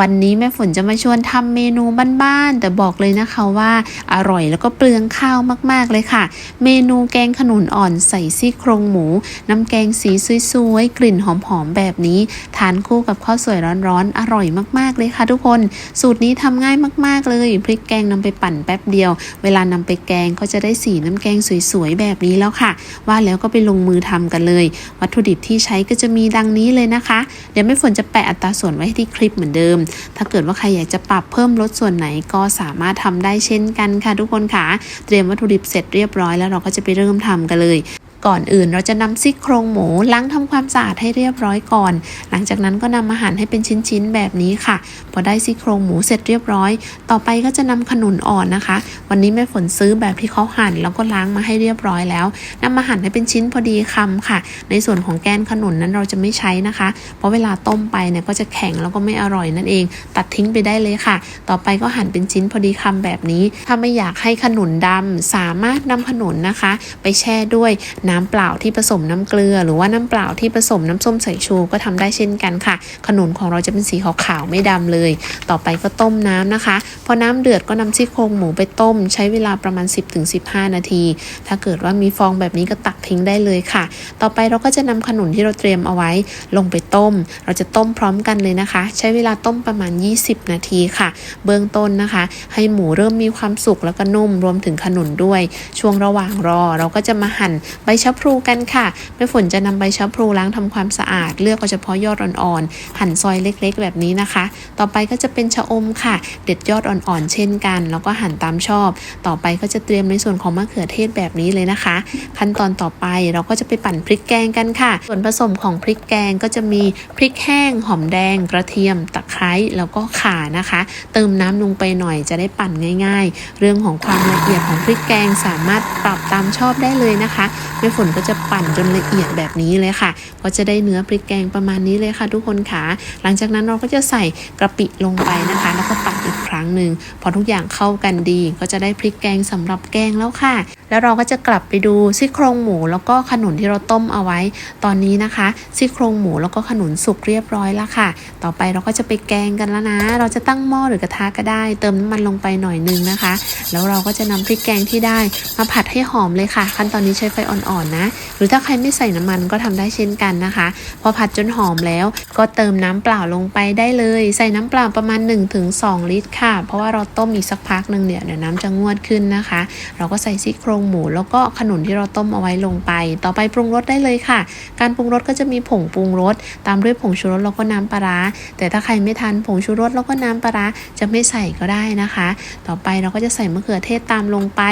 วันนี้แม่ฝนจะมาชวนทำเมนูบ้านๆแต่บอกเลยนะคะว่าอร่อยแล้วก็เปลืองข้าวมากๆเลยค่ะ เมนูแกงขนุนอ่อนใส่ซี่โครงหมู น้ำแกงสีสวยๆกลิ่นหอมๆแบบนี้ ทานคู่กับข้าวสวยร้อนๆอร่อยมากๆเลยค่ะ ทุกคน สูตรนี้ทำง่ายมาก ๆเลยพริกแกงนำไปปั่นแป๊บเดียว เวลานำไปแกงก็จะได้สีน้ำแกงสวยๆแบบนี้แล้วค่ะ ว่าแล้วก็ไปลงมือทำกันเลย วัตถุดิบที่ใช้ก็จะมีดังนี้เลยนะคะ เดี๋ยวแม่ฝนจะแปะอัตราส่วนไว้ที่คลิปเหมือนเดิมถ้าเกิดว่าใครอยากจะปรับเพิ่มลดส่วนไหนก็สามารถทำได้เช่นกันค่ะทุกคนค่ะ เตรียมวัตถุดิบเสร็จเรียบร้อยแล้วเราก็จะไปเริ่มทำกันเลย ก่อนอื่น เราจะนำซี่โครงหมูล้างทำความสะอาดให้เรียบร้อยก่อน หลังจากนั้นก็นำมาหั่นให้เป็นชิ้นๆแบบนี้ค่ะ พอได้ซี่โครงหมูเสร็จเรียบร้อย ต่อไปก็จะนำขนุนอ่อนนะคะ วันนี้แม่ฝนซื้อแบบที่เขาหั่นแล้วก็ล้างมาให้เรียบร้อยแล้วนำมาหั่นให้เป็นชิ้นพอดีคำค่ะ ในส่วนของแกนขนุนนั้นเราจะไม่ใช้นะคะ เพราะเวลาต้มไปเนี่ยก็จะแข็งแล้วก็ไม่อร่อยนั่นเอง ตัดทิ้งไปได้เลยค่ะ ต่อไปก็หั่นเป็นชิ้นพอดีคำแบบนี้ ถ้าไม่อยากให้ขนุนดำสามารถนำขนุนนะคะ ไปแช่ด้วยน้ำเปล่าที่ผสมน้ำเกลือ หรือว่าน้ำเปล่าที่ผสมน้ำส้มสายชูก็ทำได้เช่นกันค่ะ ขนุนของเราจะเป็นสีขาวๆไม่ดำเลย ต่อไปก็ต้มน้ำนะคะ พอน้ำเดือดก็นำซี่โครงหมูไปต้ม ใช้เวลาประมาณ 10-15 นาที ถ้าเกิดว่ามีฟองแบบนี้ก็ตักทิ้งได้เลยค่ะ ต่อไปเราก็จะนำขนุนที่เราเตรียมเอาไว้ ลงไปต้ม เราจะต้มพร้อมกันเลยนะคะ ใช้เวลาต้มประมาณ 20 นาทีค่ะ เบื้องต้นนะคะ ให้หมูเริ่มมีความสุกแล้วก็นุ่มรวมถึงขนุนด้วย ช่วงระหว่างรอเราก็จะมาหั่นใบชะพลูกันค่ะแม่ฝนจะนำใบชะพลูล้างทำความสะอาด เลือกเอาเฉพาะยอดอ่อนๆ หั่นซอยเล็กๆ แบบนี้นะคะ ต่อไปก็จะเป็นชะอมค่ะ เด็ดยอดอ่อนๆ เช่นกัน แล้วก็หั่นตามชอบ ต่อไปก็จะเตรียมในส่วนของมะเขือเทศแบบนี้เลยนะคะ ขั้นตอนต่อไปเราก็จะไปปั่นพริกแกงกันค่ะ ส่วนผสมของพริกแกงก็จะมีพริกแห้ง หอมแดง กระเทียม ตะไคร้แล้วก็ข่านะคะ เติมน้ำลงไปหน่อยจะได้ปั่นง่าย ๆ เรื่องของความละเอียดของพริกแกงสามารถปรับตามชอบได้เลยนะคะแม่ฝนก็จะปั่นจนละเอียดแบบนี้เลยค่ะ ก็จะได้เนื้อพริกแกงประมาณนี้เลยค่ะ ทุกคนค่ะ หลังจากนั้นเราก็จะใส่กระปิลงไปนะคะ แล้วก็ปั่นอีกครั้งหนึ่งพอทุกอย่างเข้ากันดี ก็จะได้พริกแกงสำหรับแกงแล้วค่ะ แล้วเราก็จะกลับไปดูซี่โครงหมูแล้วก็ขนุนที่เราต้มเอาไว้ ตอนนี้นะคะซี่โครงหมูแล้วก็ขนุนสุกเรียบร้อยแล้วค่ะ ต่อไปเราก็จะไปแกงกันแล้วนะ เราจะตั้งหม้อหรือกระทะก็ได้ เติมน้ำมันลงไปหน่อยนึงนะคะ แล้วเราก็จะนำพริกแกงที่ได้มาผัดให้หอมเลยค่ะ ขั้นตอนนี้ใช้ไฟอ่อนๆนะ หรือถ้าใครไม่ใส่น้ำมันก็ทำได้เช่นกันนะคะ พอผัดจนหอมแล้วก็เติมน้ำเปล่าลงไปได้เลย ใส่น้ำเปล่าประมาณ 1-2 ลิตรค่ะ เพราะว่าเราต้มอีกสักพักหนึ่งเนี่ยเดี๋ยวน้ำจะงวดขึ้นนะคะ เราก็ใส่ซี่โครงหมู แล้วก็ขนุนที่เราต้มเอาไว้ลงไป ต่อไปปรุงรสได้เลยค่ะ การปรุงรสก็จะมีผงปรุงรสตามด้วยผงชูรสแล้วก็น้ำปลาแต่ถ้าใครไม่ทานผงชูรสแล้วก็น้ำปลาร้าจะไม่ใส่ก็ได้นะคะ ต่อไปเราก็จะใส่มะเขือเทศตามลงไป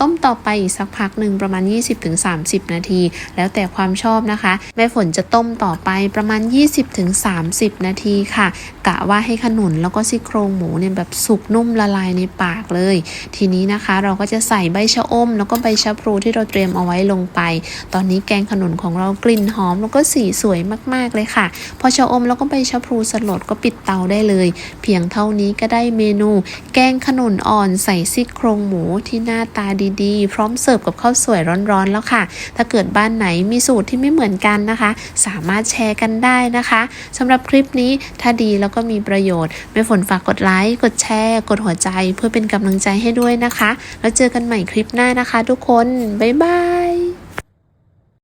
ต้มต่อไปอีกสักพักหนึ่งประมาณ 20-30นาที แล้วแต่ความชอบนะคะ แม่ฝนจะต้มต่อไปประมาณ 20-30 นาทีค่ะ กะว่าให้ขนุนแล้วก็ซี่โครงหมูเนี่ยแบบสุกนุ่มละลายในปากเลย ทีนี้นะคะเราก็จะใส่ใบชะอม แล้วก็ใบชะพลูที่เราเตรียมเอาไว้ลงไป ตอนนี้แกงขนุนของเรากลิ่นหอม แล้วก็สีสวยมากๆเลยค่ะ พอชะอมแล้วก็ใบชะพลูสลดก็ปิดเตาได้เลย เพียงเท่านี้ก็ได้เมนู แกงขนุนอ่อนใส่ซี่โครงหมูที่หน้าตาดีๆ พร้อมเสิร์ฟกับข้าวสวยร้อนๆแล้วค่ะถ้าเกิดบ้านไหนมีสูตรที่ไม่เหมือนกันนะคะ สามารถแชร์กันได้นะคะสำหรับคลิปนี้ถ้าดีแล้วก็มีประโยชน์ไม่ฝนฝากกดไลค์กดแชร์ กดหัวใจเพื่อเป็นกำลังใจให้ด้วยนะคะ แล้วเจอกันใหม่คลิปหน้านะคะ ทุกคน บ๊ายบาย